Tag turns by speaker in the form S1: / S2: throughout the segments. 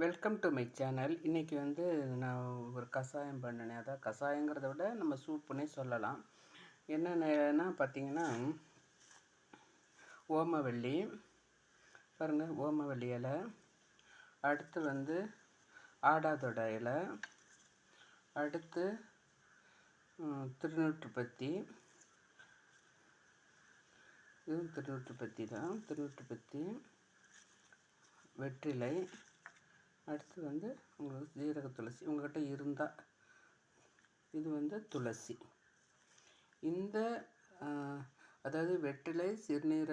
S1: Welcome to my channel இன்றைக்கி வந்து நான் ஒரு கஷாயம் பண்ணினேன். அதான் கஷாயங்கிறத விட நம்ம சூப்புன்னே சொல்லலாம். என்னென்னா பார்த்தீங்கன்னா ஓமவள்ளி பாருங்கள் ஓமவள்ளி இலை. அடுத்து வந்து ஆடாதொட இலை. அடுத்து திருநூற்றுப்பத்தி. இதுவும் திருநூற்றுப்பத்தி தான். திருநூற்றுப்பத்தி வெற்றிலை. அடுத்து வந்து உங்களுக்கு ஜீரக துளசி உங்கள்கிட்ட இருந்தால் இது வந்து துளசி. இந்த அதாவது வெற்றிலை சிறுநீர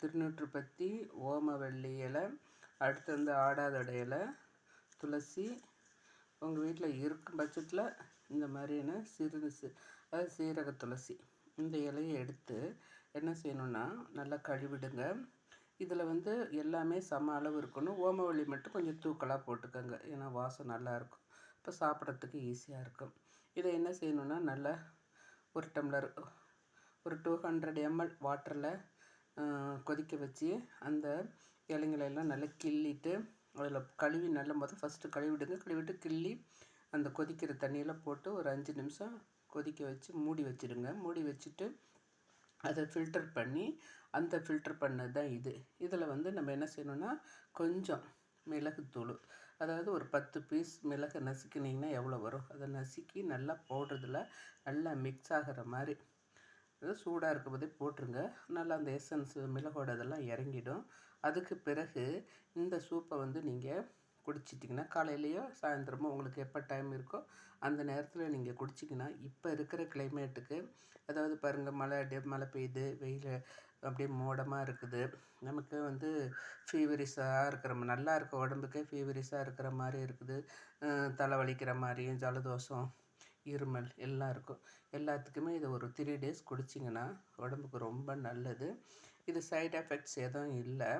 S1: திருநூற்று பற்றி ஓமவல்லி இலை அடுத்து வந்து ஆடாதொட இலை துளசி. உங்கள் வீட்டில் இருக்கும் பட்சத்தில் இந்த மாதிரியான சிறு அதாவது சீரக துளசி இந்த இலையை எடுத்து என்ன செய்யணுன்னா நல்லா கழுவிடுங்க. இதில் வந்து எல்லாமே சம அளவு இருக்கணும். ஓமவல்லி மட்டும் கொஞ்சம் தூக்கலாக போட்டுக்கோங்க. ஏன்னா வாசம் நல்லாயிருக்கும் இப்போ சாப்பிட்றதுக்கு ஈஸியாக இருக்கும். இதை என்ன செய்யணுன்னா நல்லா ஒரு டம்ளர் ஒரு டூ ஹண்ட்ரட் எம்எல் வாட்டரில் கொதிக்க வச்சு அந்த இலைங்களெல்லாம் நல்லா கிள்ளிட்டு அதில் கழுவி நல்லா மொதல் ஃபஸ்ட்டு கழுவிடுங்க. கழுவிட்டு கிள்ளி அந்த கொதிக்கிற தண்ணியில் போட்டு ஒரு அஞ்சு நிமிஷம் கொதிக்க வச்சு மூடி வச்சுடுங்க. மூடி வச்சுட்டு அதை ஃபில்டர் பண்ணி அந்த ஃபில்டர் பண்ணது தான் இது. இதில் வந்து நம்ம என்ன செய்யணுன்னா கொஞ்சம் மிளகுத்தூள். அதாவது ஒரு பத்து பீஸ் மிளகு நசுக்கினிங்கன்னா எவ்வளோ வரும்? அதை நசுக்கி நல்லா போடுறதுல நல்லா மிக்ஸ் ஆகிற மாதிரி. அது சூடாக இருக்கும்போதே போட்டுருங்க. நல்லா அந்த எசன்ஸ் மிளகோட இதெல்லாம் இறங்கிடும். அதுக்கு பிறகு இந்த சூப்பை வந்து நீங்கள் குடிச்சிட்டிங்கன்னா காலையிலையோ சாயந்தரமோ உங்களுக்கு எப்போ டைம் இருக்கோ அந்த நேரத்தில் நீங்கள் குடிச்சிங்கன்னா இப்போ இருக்கிற கிளைமேட்டுக்கு அதாவது பாருங்கள் மழை அப்படியே மழை பெய்யுது வெயில் அப்படியே மோடமாக இருக்குது. நமக்கு வந்து ஃபீவரிஸாக இருக்கிற நல்லா இருக்க உடம்புக்கே ஃபீவரிஸாக இருக்கிற மாதிரி இருக்குது. தலை வலிக்கிற மாதிரியும் ஜலதோஷம் இருமல் எல்லாம் இருக்கும். எல்லாத்துக்குமே இதை ஒரு த்ரீ டேஸ் குடிச்சிங்கன்னா உடம்புக்கு ரொம்ப நல்லது. இது சைட் எஃபெக்ட்ஸ் எதுவும் இல்லை.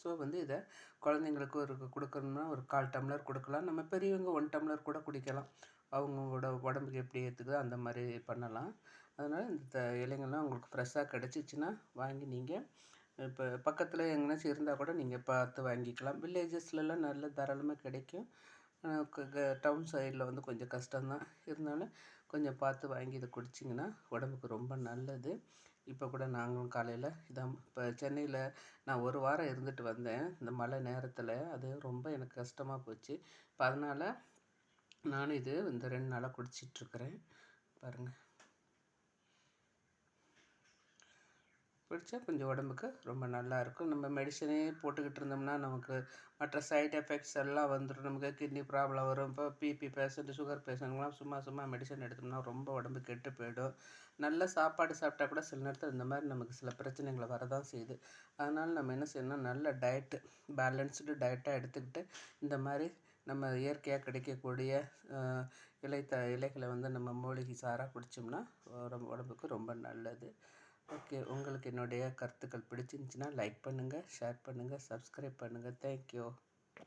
S1: ஸோ வந்து இதை குழந்தைங்களுக்கு ஒரு கொடுக்கணும்னா ஒரு கால் டம்ளர் கொடுக்கலாம். நம்ம பெரியவங்க ஒன் டம்ளர் கூட குடிக்கலாம். அவங்களோட உடம்புக்கு எப்படி ஏற்றுக்குதோ அந்த மாதிரி பண்ணலாம். அதனால் இந்த இலைங்கள்லாம் உங்களுக்கு ஃப்ரெஷ்ஷாக கிடச்சிச்சின்னா வாங்கி நீங்கள் இப்போ பக்கத்தில் எங்கேனாச்சும் இருந்தால் கூட நீங்கள் பார்த்து வாங்கிக்கலாம். வில்லேஜஸ்லலாம் நல்ல தாராளமாக கிடைக்கும். டவுன் சைடில் வந்து கொஞ்சம் கஷ்டம்தான். இருந்தாலும் கொஞ்சம் பார்த்து வாங்கி இதை குடிச்சிங்கன்னா உடம்புக்கு ரொம்ப நல்லது. இப்போ கூட நாங்களும் காலையில் இதான் இப்போ சென்னையில் நான் ஒரு வாரம் இருந்துட்டு வந்தேன். இந்த மழை நேரத்தில் அது ரொம்ப எனக்கு கஷ்டமாக போச்சு. இப்போ அதனால் நானும் இது இந்த ரெண்டு நாளாக குடிச்சிட்ருக்குறேன் பாருங்கள் குடித்தா கொஞ்சம் உடம்புக்கு ரொம்ப நல்லாயிருக்கும் நம்ம மெடிசனே போட்டுக்கிட்டு இருந்தோம்னா நமக்கு மற்ற சைட் எஃபெக்ட்ஸ் எல்லாம் வந்துடும் நமக்கு கிட்னி ப்ராப்ளம் வரும். இப்போ பிபி பேஷண்ட் சுகர் பேஷண்ட்லாம் சும்மா சும்மா மெடிசன் எடுத்தோம்னா ரொம்ப உடம்பு கெட்டு போயிடும். நல்ல சாப்பாடு சாப்பிட்டா கூட சில நேரத்தில் இந்த மாதிரி நமக்கு சில பிரச்சனைகளை வரதான் செய்யுது. அதனால் நம்ம என்ன செய்யணும் நல்ல டயட்டு பேலன்ஸ்டு டயட்டாக எடுத்துக்கிட்டு இந்த மாதிரி நம்ம இயற்கையாக கிடைக்கக்கூடிய இலை த இலைகளை வந்து நம்ம மூலிகை சாராக குடித்தோம்னா உடம்புக்கு ரொம்ப நல்லது. ஓகே உங்களுக்கு என்னுடைய கருத்துக்கள் பிடிச்சிருந்துச்சின்னா லைக் பண்ணுங்கள் ஷேர் பண்ணுங்கள் சப்ஸ்கிரைப் பண்ணுங்கள் தேங்க்யூ